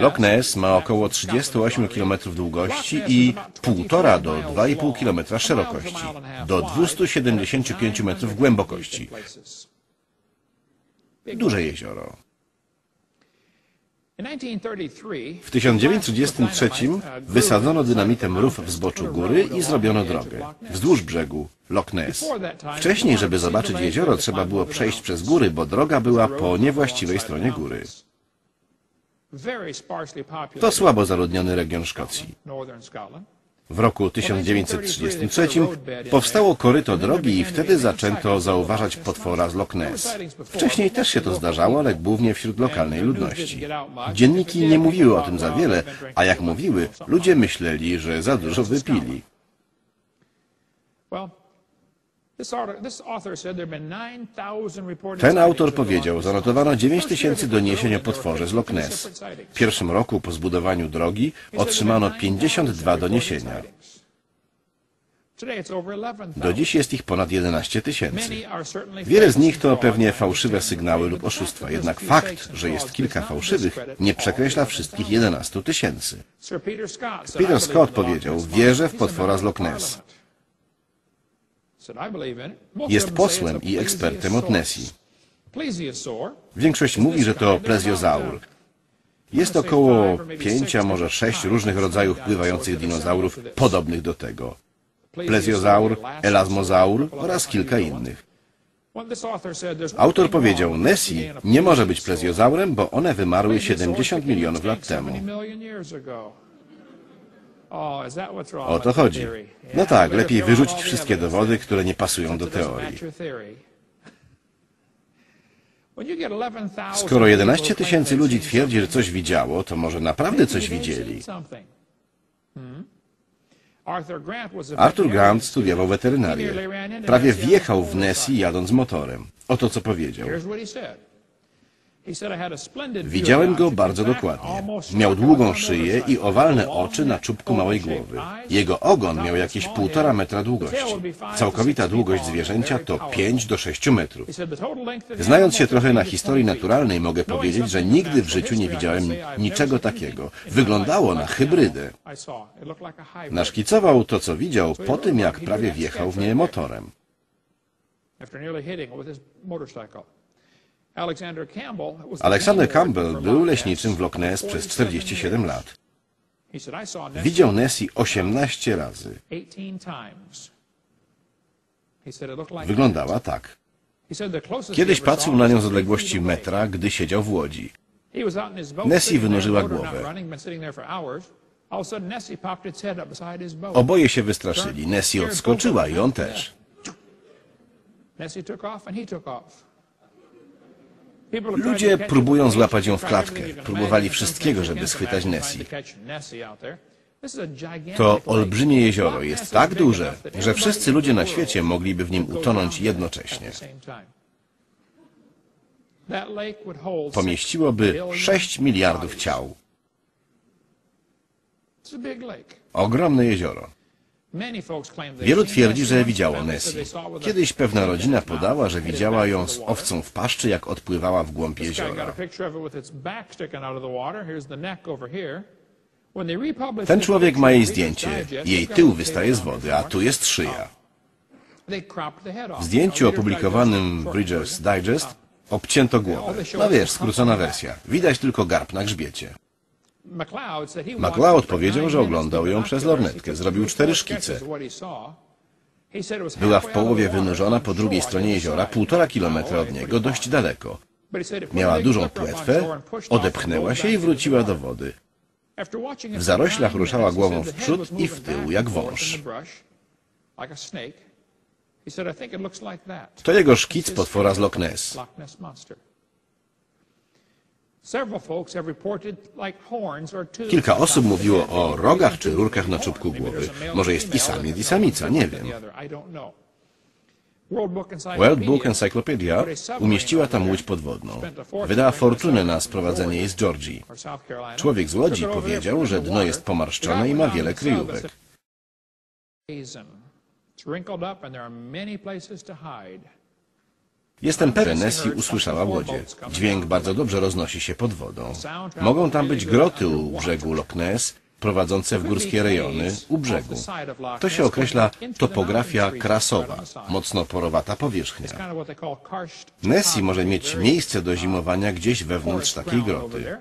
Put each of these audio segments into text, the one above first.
Loch Ness ma około 38 km długości i 1,5 do 2,5 km szerokości, do 275 metrów głębokości. Duże jezioro. W 1933 wysadzono dynamitem rów w zboczu góry i zrobiono drogę wzdłuż brzegu Loch Ness. Wcześniej, żeby zobaczyć jezioro, trzeba było przejść przez góry, bo droga była po niewłaściwej stronie góry. To słabo zaludniony region Szkocji. W roku 1933 powstało koryto drogi i wtedy zaczęto zauważać potwora z Loch Ness. Wcześniej też się to zdarzało, ale głównie wśród lokalnej ludności. Dzienniki nie mówiły o tym za wiele, a jak mówiły, ludzie myśleli, że za dużo wypili. Ten autor powiedział, zanotowano 9 tysięcy doniesień o potworze z Loch Ness. W pierwszym roku po zbudowaniu drogi otrzymano 52 doniesienia. Do dziś jest ich ponad 11 tysięcy. Wiele z nich to pewnie fałszywe sygnały lub oszustwa, jednak fakt, że jest kilka fałszywych, nie przekreśla wszystkich 11 tysięcy. Peter Scott powiedział, wierzę w potwora z Loch Ness. Jest posłem i ekspertem od Nessie. Większość mówi, że to plezjozaur. Jest około pięć, a może sześć różnych rodzajów pływających dinozaurów podobnych do tego. Plezjozaur, elasmozaur oraz kilka innych. Autor powiedział, Nessie nie może być plezjozaurem, bo one wymarły 70 milionów lat temu. O to chodzi. No tak, lepiej wyrzucić wszystkie dowody, które nie pasują do teorii. Skoro 11 tysięcy ludzi twierdzi, że coś widziało, to może naprawdę coś widzieli. Arthur Grant studiował weterynarię. Prawie wjechał w Nessie jadąc motorem. Oto co powiedział. Widziałem go bardzo dokładnie. Miał długą szyję i owalne oczy na czubku małej głowy. Jego ogon miał jakieś półtora metra długości. Całkowita długość zwierzęcia to 5 do 6 metrów. Znając się trochę na historii naturalnej, mogę powiedzieć, że nigdy w życiu nie widziałem niczego takiego. Wyglądało na hybrydę. Naszkicował to, co widział, po tym, jak prawie wjechał w nie motorem. Alexander Campbell był leśniczym w Loch Ness przez 47 lat. Widział Nessie 18 razy. Wyglądała tak. Kiedyś patrzył na nią z odległości metra, gdy siedział w łodzi. Nessie wynurzyła głowę. Oboje się wystraszyli. Nessie odskoczyła i on też. Ludzie próbują złapać ją w klatkę. Próbowali wszystkiego, żeby schwytać Nessie. To olbrzymie jezioro jest tak duże, że wszyscy ludzie na świecie mogliby w nim utonąć jednocześnie. Pomieściłoby 6 miliardów ciał. Ogromne jezioro. Wielu twierdzi, że widziało Nessie. Kiedyś pewna rodzina podała, że widziała ją z owcą w paszczy, jak odpływała w głąb jeziora. Ten człowiek ma jej zdjęcie. Jej tył wystaje z wody, a tu jest szyja. W zdjęciu opublikowanym w Bridger's Digest obcięto głowę. No wiesz, skrócona wersja. Widać tylko garb na grzbiecie. MacLeod powiedział, że oglądał ją przez lornetkę. Zrobił cztery szkice. Była w połowie wynurzona po drugiej stronie jeziora, półtora kilometra od niego, dość daleko. Miała dużą płetwę, odepchnęła się i wróciła do wody. W zaroślach ruszała głową w przód i w tył, jak wąż. To jego szkic potwora z Loch Ness. Kilka osób mówiło o rogach czy rurkach na czubku głowy. Może jest i samiec, i samica, nie wiem. World Book Encyclopedia umieściła tam łódź podwodną. Wydała fortunę na sprowadzenie jej z Georgii. Człowiek z łodzi powiedział, że dno jest pomarszczone i ma wiele kryjówek. Jestem pewien, Nessie usłyszała łodzie. Dźwięk bardzo dobrze roznosi się pod wodą. Mogą tam być groty u brzegu Loch Ness, prowadzące w górskie rejony u brzegu. To się określa topografia krasowa, mocno porowata powierzchnia. Nessie może mieć miejsce do zimowania gdzieś wewnątrz takiej groty.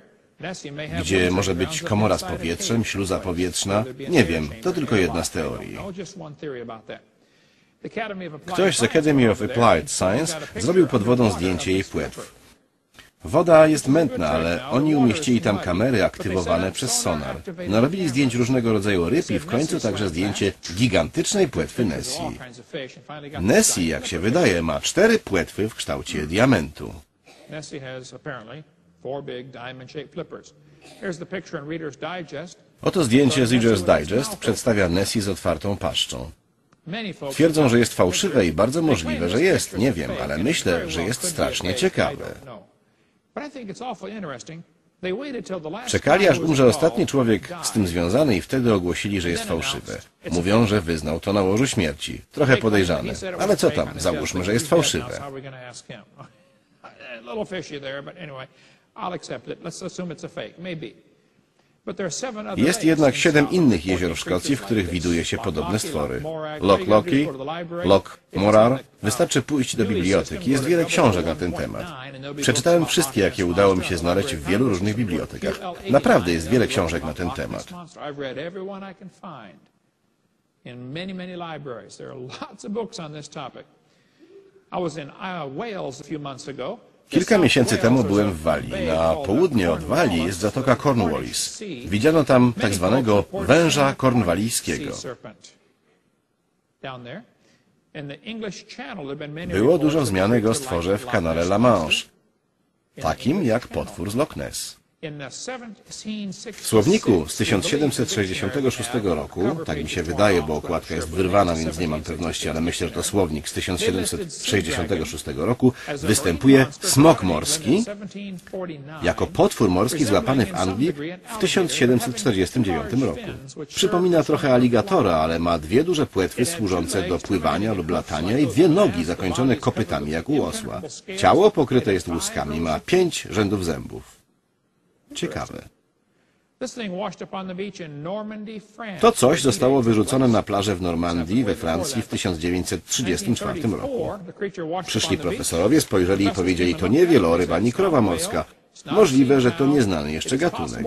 Gdzie może być komora z powietrzem, śluza powietrzna? Nie wiem, to tylko jedna z teorii. Ktoś z Academy of Applied Science zrobił pod wodą zdjęcie jej płetw. Woda jest mętna, ale oni umieścili tam kamery aktywowane przez sonar. Narobili zdjęć różnego rodzaju ryb i w końcu także zdjęcie gigantycznej płetwy Nessie. Nessie, jak się wydaje, ma cztery płetwy w kształcie diamentu. Oto zdjęcie z Reader's Digest przedstawia Nessie z otwartą paszczą. Twierdzą, że jest fałszywe i bardzo możliwe, że jest. Nie wiem, ale myślę, że jest strasznie ciekawe. Czekali, aż umrze ostatni człowiek z tym związany i wtedy ogłosili, że jest fałszywe. Mówią, że wyznał to na łożu śmierci. Trochę podejrzane. Ale co tam, załóżmy, że jest fałszywe. Jest jednak siedem innych jezior w Szkocji, w których widuje się podobne stwory. Loch Lochy, Loch Morar. Wystarczy pójść do biblioteki. Jest wiele książek na ten temat. Przeczytałem wszystkie, jakie udało mi się znaleźć w wielu różnych bibliotekach. Naprawdę jest wiele książek na ten temat. I was in uh, Wales a few months ago. Kilka miesięcy temu byłem w Walii. Na południe od Walii jest zatoka Cornwallis. Widziano tam tak zwanego węża kornwalijskiego. Było dużo wzmianek o stworze w kanale La Manche, takim jak potwór z Loch Ness. W słowniku z 1766 roku, tak mi się wydaje, bo okładka jest wyrwana, więc nie mam pewności, ale myślę, że to słownik z 1766 roku, występuje smok morski jako potwór morski złapany w Anglii w 1749 roku. Przypomina trochę aligatora, ale ma dwie duże płetwy służące do pływania lub latania i dwie nogi zakończone kopytami jak u osła. Ciało pokryte jest łuskami, ma pięć rzędów zębów. Ciekawe. To coś zostało wyrzucone na plażę w Normandii we Francji w 1934 roku. Przyszli profesorowie, spojrzeli i powiedzieli, to nie wieloryb ani krowa morska. Możliwe, że to nieznany jeszcze gatunek.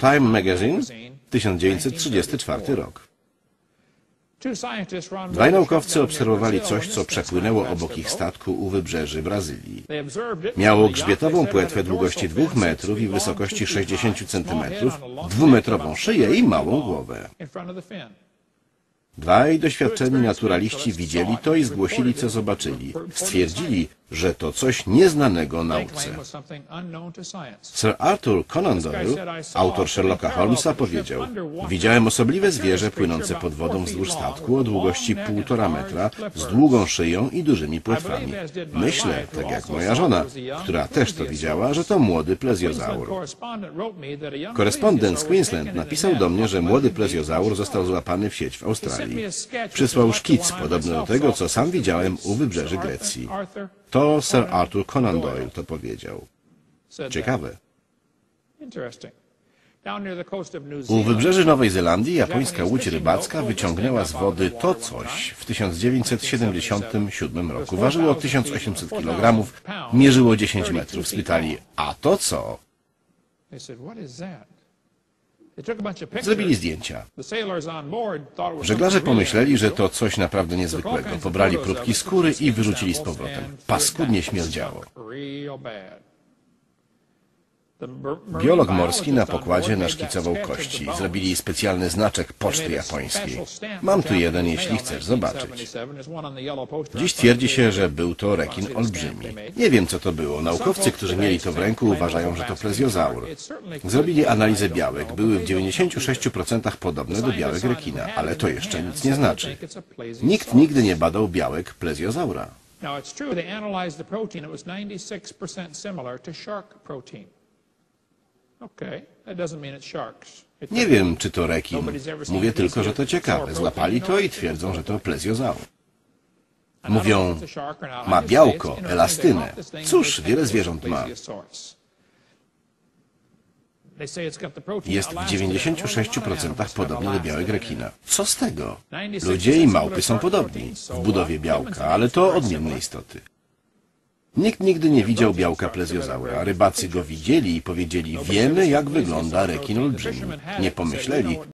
Time Magazine, 1934 rok. Dwaj naukowcy obserwowali coś, co przepłynęło obok ich statku u wybrzeży Brazylii. Miało grzbietową płetwę długości 2 metrów i wysokości 60 centymetrów, dwumetrową szyję i małą głowę. Dwaj doświadczeni naturaliści widzieli to i zgłosili, co zobaczyli. Stwierdzili, że to coś nieznanego nauce. Sir Arthur Conan Doyle, autor Sherlocka Holmesa, powiedział Widziałem osobliwe zwierzę płynące pod wodą wzdłuż statku o długości półtora metra, z długą szyją i dużymi płetwami. Myślę, tak jak moja żona, która też to widziała, że to młody plezjozaur. Korespondent z Queensland napisał do mnie, że młody plezjozaur został złapany w sieć w Australii. Przysłał szkic podobny do tego, co sam widziałem u wybrzeży Grecji. To Sir Arthur Conan Doyle to powiedział. Ciekawe. U wybrzeży Nowej Zelandii japońska łódź rybacka wyciągnęła z wody to coś w 1977 roku. Ważyło 1800 kg, mierzyło 10 metrów. Spytali, a to co? Zrobili zdjęcia. Żeglarze pomyśleli, że to coś naprawdę niezwykłego. Pobrali próbki skóry i wyrzucili z powrotem. Paskudnie śmierdziało. Biolog morski na pokładzie naszkicował kości. Zrobili specjalny znaczek poczty japońskiej. Mam tu jeden, jeśli chcesz zobaczyć. Dziś twierdzi się, że był to rekin olbrzymi. Nie wiem, co to było. Naukowcy, którzy mieli to w ręku, uważają, że to plezjozaur. Zrobili analizę białek. Były w 96% podobne do białek rekina, ale to jeszcze nic nie znaczy. Nikt nigdy nie badał białek plezjozaura. Now it's true they analyzed the protein. It was 96% similar to shark protein. Nie wiem, czy to rekin. Mówię tylko, że to ciekawe. Złapali to i twierdzą, że to plezjozaur. Mówią, ma białko, elastynę. Cóż, wiele zwierząt ma. Jest w 96% podobny do białek rekina. Co z tego? Ludzie i małpy są podobni w budowie białka, ale to odmienne istoty. Nikt nigdy nie widział białka plezjozaura, rybacy go widzieli i powiedzieli, wiemy jak wygląda rekin olbrzymi. Nie pomyśleli,